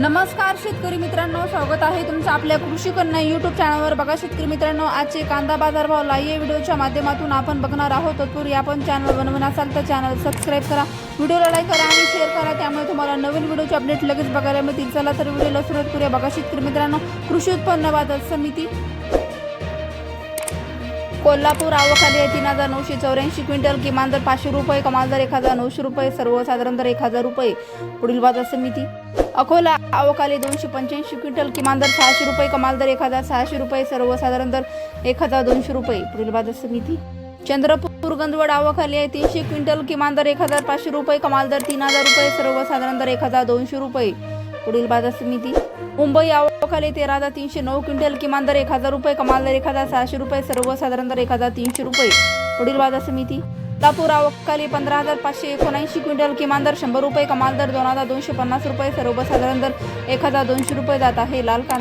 नमस्कार शेतकरी मित्रांनो स्वागत आहे तुमचं आपल्या कृषी कन्या युट्यूब चॅनलवर बघा शेतकरी मित्रांनो आजचे कांदा बाजारभाव लाईव्ह व्हिडिओच्या माध्यमातून आपण बघणार आहोत. तत्पूर्वी आपण चॅनल बनवून असाल तर चॅनल सबस्क्राईब करा. व्हिडिओला लाईक करा आणि शेअर करा. त्यामुळे तुम्हाला नवीन व्हिडिओचे अपडेट लगेच बघायला मिळतील. चला तर व्हिडिओला सुरुवात करूया. बघा शेतकरी मित्रांनो कृषी उत्पन्न बाजार समिती कोल्हापूर आवखाली आहे तीन हजार नऊशे चौऱ्याऐंशी क्विंटल. किमान दर पाचशे रुपये कमाल दर एक हजार नऊशे रुपये सर्वसाधारण दर एक हजार रुपये. पुढील बाजार समिती. अकोला आवखाली दोनशे पंच्याऐंशी क्विंटल किमान दर सहाशे रुपये कमाल दर एक हजार सहाशे रुपये सर्वसाधारण दर एक हजार दोनशे रुपये. पुढील बाजार समिती. चंद्रपूर गंदवड आवखाली आहे तीनशे क्विंटल किमान दर एक हजार पाचशे रुपये कमाल दर तीन हजार रुपये सर्वसाधारण दर एक हजार दोनशे रुपये. पुढील बाजार समिती. मुंबई आवखाली तेरा हजार तीनशे नऊ क्विंटल किमान दर एक हजार रुपये कमाल दर एक हजार सहाशे रुपये सर्वसाधारण दर एक हजार तीनशे रुपये. पुढील बाजार समिती. लातूर आवखाली पंधरा हजार पाचशे एकोणऐंशी क्विंटल किमान दर शंभर रुपये कमाल दर दोन हजार दोनशे पन्नास रुपये सर्वसाधारण दर एक हजार दोनशे रुपये जात आहे लाल कांदा.